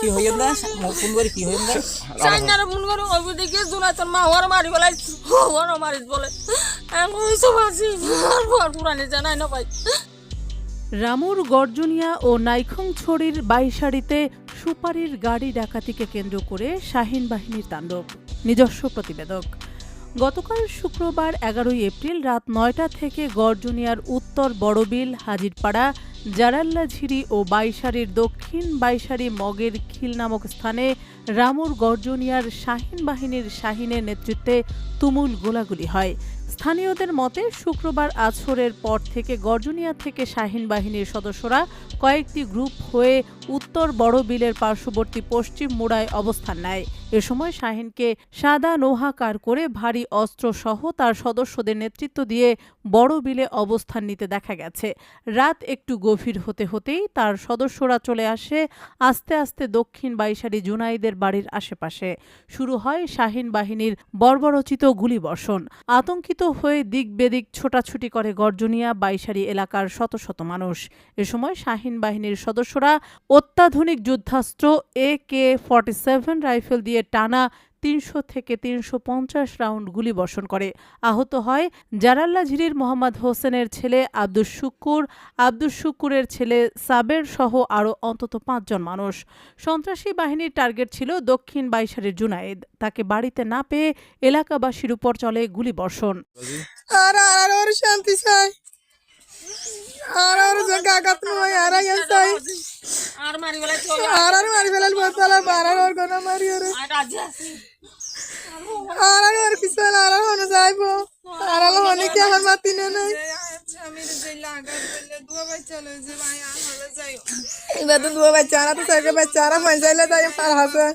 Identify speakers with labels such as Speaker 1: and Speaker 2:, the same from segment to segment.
Speaker 1: কি হইল না? ফোন করে কি হইল না?
Speaker 2: সাইনারে ফোন করে ওই দিকে জুলাই মা ওর মারি বলাই ওর মারিস বলে। আমি ওইসব আছি আর ঘর পুরানি জানাই না ভাই।
Speaker 3: রামুর গর্জনিয়া ও নাইখংছড়ির বাইশাড়িতে সুপারির গাড়ি ডাকাতিকে কেন্দ্র করে শাহিন বাহিনীর তাণ্ডব নিজস্ব প্রতিবেদক। গতকাল শুক্রবার এগারোই এপ্রিল রাত নয়টা থেকে গর্জনিয়ার উত্তর বড়বিল হাজিরপাড়া জারাল্লাঝিরি ও বাইশারির দক্ষিণ বাইশারি মগের খিল নামক স্থানে রামুর গর্জনিয়ার শাহিন বাহিনীর শাহিনের নেতৃত্বে তুমুল গোলাগুলি হয়। স্থানীয়দের মতে, শুক্রবার আছরের পর থেকে গর্জনিয়া থেকে শাহিন বাহিনীর সদস্যরা কয়েকটি গ্রুপ হয়ে উত্তর বড় বিলের পার্শ্ববর্তী পশ্চিম মুড়ায় অবস্থান নেয়। এ সময় শাহিনকে সাদা নোহাকার করে ভারী অস্ত্র সহ তার সদস্যদের নেতৃত্ব দিয়ে বড় বিলে অবস্থান নিতে দেখা গেছে। রাত একটু গভীর হতে হতেই তার সদস্যরা চলে আসে আস্তে আস্তে দক্ষিণ বাইশারি জুনাইদের বাড়ির আশেপাশে। শুরু হয় শাহিন বাহিনীর বর্বরচিত গুলিবর্ষণ। আতঙ্কিত হয়ে দিক বেদিক ছোটাছুটি করে গর্জনিয়া বাইশারি এলাকার শত শত মানুষ। এ সময় শাহিন বাহিনীর সদস্যরা অত্যাধুনিক যুদ্ধাস্ত্র A K forty seven rifle দিয়ে টানা তিনশো থেকে তিনশো পঞ্চাশ রাউন্ড গুলি বর্ষণ করে। আহত হয় জারাল্লাঝিরির মোহাম্মদ হোসেনের ছেলে আব্দুস শুক্কুর আব্দুস শুক্কুরের ছেলে সাবের সহ আরও অন্তত পাঁচজন মানুষ। সন্ত্রাসী বাহিনীর টার্গেট ছিল দক্ষিণ বাইশারের জুনায়েদ। তাকে বাড়িতে না পেয়ে এলাকাবাসীর উপর চলে গুলি বর্ষণ।
Speaker 4: আর আর আর শান্তি চাই। আর আর আর
Speaker 2: আর মারি
Speaker 4: আর ফেলাল মারি ওরে
Speaker 2: আর রাজি আছি
Speaker 4: আর আর ওর কিছু আর আর হনে যাইবো আর আর হনে কি আমার মাতি না নাই এবার তো দুয়া বাচ্চা আর তো সাইকে বাচ্চা আর পঞ্চাইলে তাই পার হাসে
Speaker 2: আর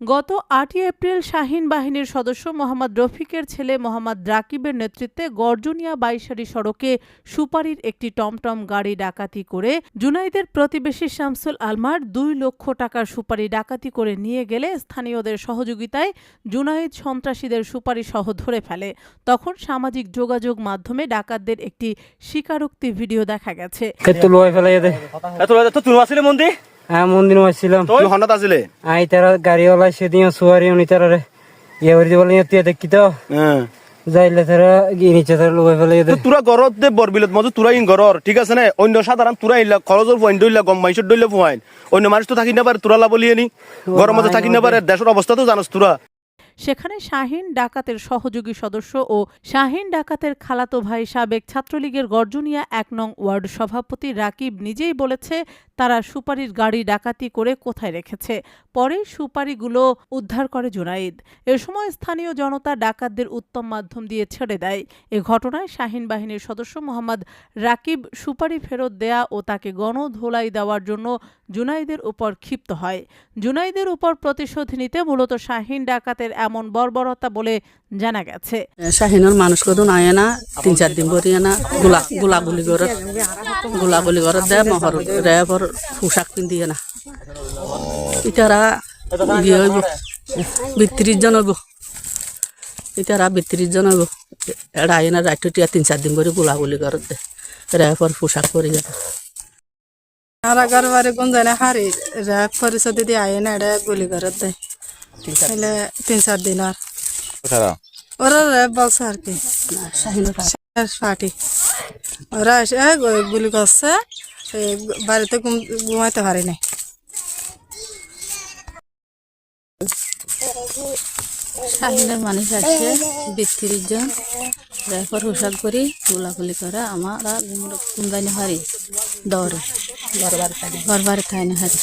Speaker 3: গত আটই এপ্রিল শাহিন বাহিনীর সদস্য মোহাম্মদ রফিকের ছেলে মোহাম্মদ রাকিবের নেতৃত্বে গর্জনিয়া বাইশারি সড়কে সুপারির একটি টমটম গাড়ি ডাকাতি করে জুনাইদের প্রতিবেশী শামসুল আলমার দুই লক্ষ টাকার সুপারি ডাকাতি করে নিয়ে গেলে স্থানীয়দের সহযোগিতায় জুনাইদ সন্ত্রাসীদের সুপারি সহ ধরে ফেলে। তখন সামাজিক যোগাযোগ মাধ্যমে ডাকাতদের একটি স্বীকারোক্তি ভিডিও দেখা গেছে।
Speaker 5: হ্যাঁ মন্দির মারছিলাম
Speaker 6: তুই হন্ডাত আসলে?
Speaker 5: আই তারা গাড়িওয়ালা সেদিন সুয়ারি উনি তারা ইয়ে করে দিব দেখি তো?
Speaker 6: হ্যাঁ।
Speaker 5: যাইলে তারা গিয়ে তারা লোয় ফেলাই দে
Speaker 6: তোরা ঘরত দে বরবিলত মজু তোরা ইন ঘরর ঠিক আছে না? অন্য সাধারণ তুরা ইল্লা খরচর পয়েন্ট দইলা গম মাইসর দইলা ফুয়াইন অন্য মানুষ তো থাকি না পারে তোরা লাবলি নি ঘরের মধ্যে থাকি না পারে দেশের অবস্থা তো জানোস তোরা
Speaker 3: সেখানে শাহিন ডাকাতের সহযোগী সদস্য ও শাহিন ডাকাতের খালাতো ভাই সাবেক ছাত্রলীগের গর্জনিয়া এক নং ওয়ার্ড সভাপতি রাকিব নিজেই বলেছে, তারা সুপারির গাড়ি ডাকাতি করে কোথায় রেখেছে। পরে সুপারিগুলো উদ্ধার করে জুনাইদ। এ সময় স্থানীয় জনতা ডাকাতদের উত্তম মাধ্যম দিয়ে ছেড়ে দেয়। এ ঘটনায় শাহিন বাহিনীর সদস্য মোহাম্মদ রাকিব সুপারি ফেরত দেয়া ও তাকে গণধোলাই দেওয়ার জন্য জুনাইদের উপর ক্ষিপ্ত হয়। জুনাইদের উপর প্রতিশোধ নিতে মূলত শাহিন ডাকাতের এমন বর্বরতা বলে জানা গেছে।
Speaker 7: শাহিনের মানুষ কদন আয় না তিন চার দিন পরে না গোলা গোলা গুলি করে গোলা গুলি করে দে মহর রেবর পোশাক পিন্ধিয়ে না। ইতারা ইয়ে হইব। বিত্রিশ জন হইব। ইতারা বিত্রিশ জন হইব। এটা আয় না রাইট টিয়া তিন চার দিন পরে গোলা গুলি করে দে রেবর পোশাক পরে গেছে
Speaker 4: আর আগার বারে কোন জানে হারি? র্যাপ পরিষদ দিয়ে আয় না এটা গুলি করে দেয়। তাহলে তিন চার দিন আর। ওরা বলছে আর কি। পার্টি ওরা এসে গুলি করছে বাড়িতে ঘুমাইতে পারি নাই।
Speaker 7: শাহিনের মানুষ আছে বিত্রিশ জন। রেফর পোশাক করি গোলাগুলি করে আমরা কুমদানি হারি দৌড়ে ঘর বাড়ি খাই না হারি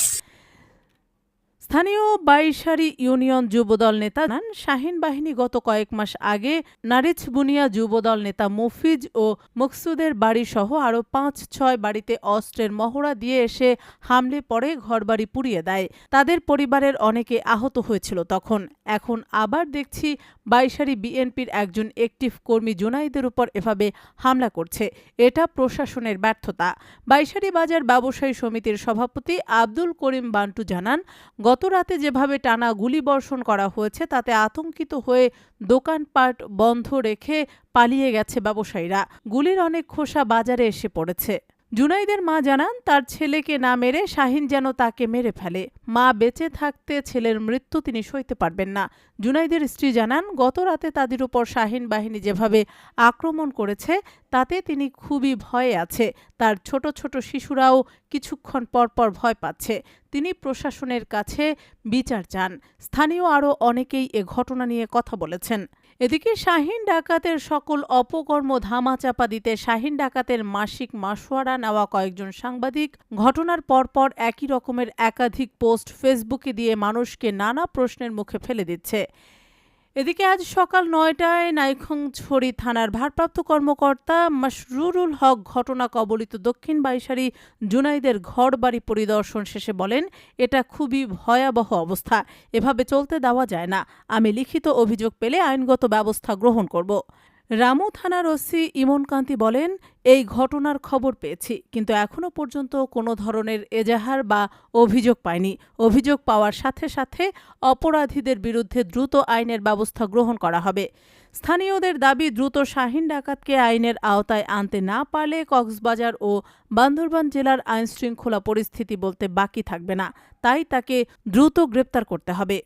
Speaker 3: স্থানীয় বাইশারি ইউনিয়ন যুবদল নেতা জানান, শাহিন বাহিনী গত কয়েক মাস আগে নারিচবুনিয়া যুবদল নেতা মফিজ ও মকসুদের বাড়ি সহ আরও পাঁচ ছয় বাড়িতে অস্ত্রের মহড়া দিয়ে এসে হামলে পড়ে ঘরবাড়ি পুড়িয়ে দেয়। তাদের পরিবারের অনেকে আহত হয়েছিল তখন। এখন আবার দেখছি বাইশারি বিএনপির একজন একটিভ কর্মী জুনাইদের উপর এভাবে হামলা করছে। এটা প্রশাসনের ব্যর্থতা। বাইশারি বাজার ব্যবসায়ী সমিতির সভাপতি আব্দুল করিম বান্টু জানান গত রাতে যেভাবে টানা গুলিবর্ষণ করা হয়েছে, তাতে আতঙ্কিত হয়ে দোকানপাট বন্ধ রেখে পালিয়ে গেছে ব্যবসায়ীরা। গুলির অনেক খোসা বাজারে এসে পড়েছে। জুনাইদের মা জানান, তার ছেলেকে না মেরে শাহিন যেন তাকে মেরে ফেলে। মা বেঁচে থাকতে ছেলের মৃত্যু তিনি সইতে পারবেন না। জুনাইদের স্ত্রী জানান, গত রাতে তাদের উপর শাহিন বাহিনী যেভাবে আক্রমণ করেছে, তাতে তিনি খুবই ভয়ে আছে। তার ছোট ছোট শিশুরাও কিছুক্ষণ পর পর ভয় পাচ্ছে। তিনি প্রশাসনের কাছে বিচার চান। স্থানীয় আরও অনেকেই এ ঘটনা নিয়ে কথা বলেছেন। এদিকে শাহিন ডাকাতের সকল অপকর্ম ধামাচাপা দিতে শাহিন ডাকাতের মাসিক মাসোয়ারা নেওয়া কয়েকজন সাংবাদিক ঘটনার পরপর একই রকমের একাধিক পোস্ট ফেসবুকে দিয়ে মানুষকে নানা প্রশ্নের মুখে ফেলে দিচ্ছে। এদিকে আজ সকাল নয়টায় নাইখংছড়ি থানার ভারপ্রাপ্ত কর্মকর্তা মাসরুরুল হক ঘটনা কবলিত দক্ষিণ বাইশারি জুনাইদের ঘর বাড়ি পরিদর্শন শেষে বলেন, এটা খুবই ভয়াবহ অবস্থা। এভাবে চলতে দেওয়া যায় না। আমি লিখিত অভিযোগ পেলে আইনগত ব্যবস্থা গ্রহণ করব। রামু থানার ওসি ইমন কান্তি বলেন, এই ঘটনার খবর পেয়েছি, কিন্তু এখনও পর্যন্ত কোনো ধরনের এজাহার বা অভিযোগ পায়নি অভিযোগ পাওয়ার সাথে সাথে অপরাধীদের বিরুদ্ধে দ্রুত আইনের ব্যবস্থা গ্রহণ করা হবে। স্থানীয়দের দাবি, দ্রুত শাহিন ডাকাতকে আইনের আওতায় আনতে না পারলে কক্সবাজার ও বান্দরবান জেলার আইনশৃঙ্খলা পরিস্থিতি বলতে বাকি থাকবে না। তাই তাকে দ্রুত গ্রেপ্তার করতে হবে।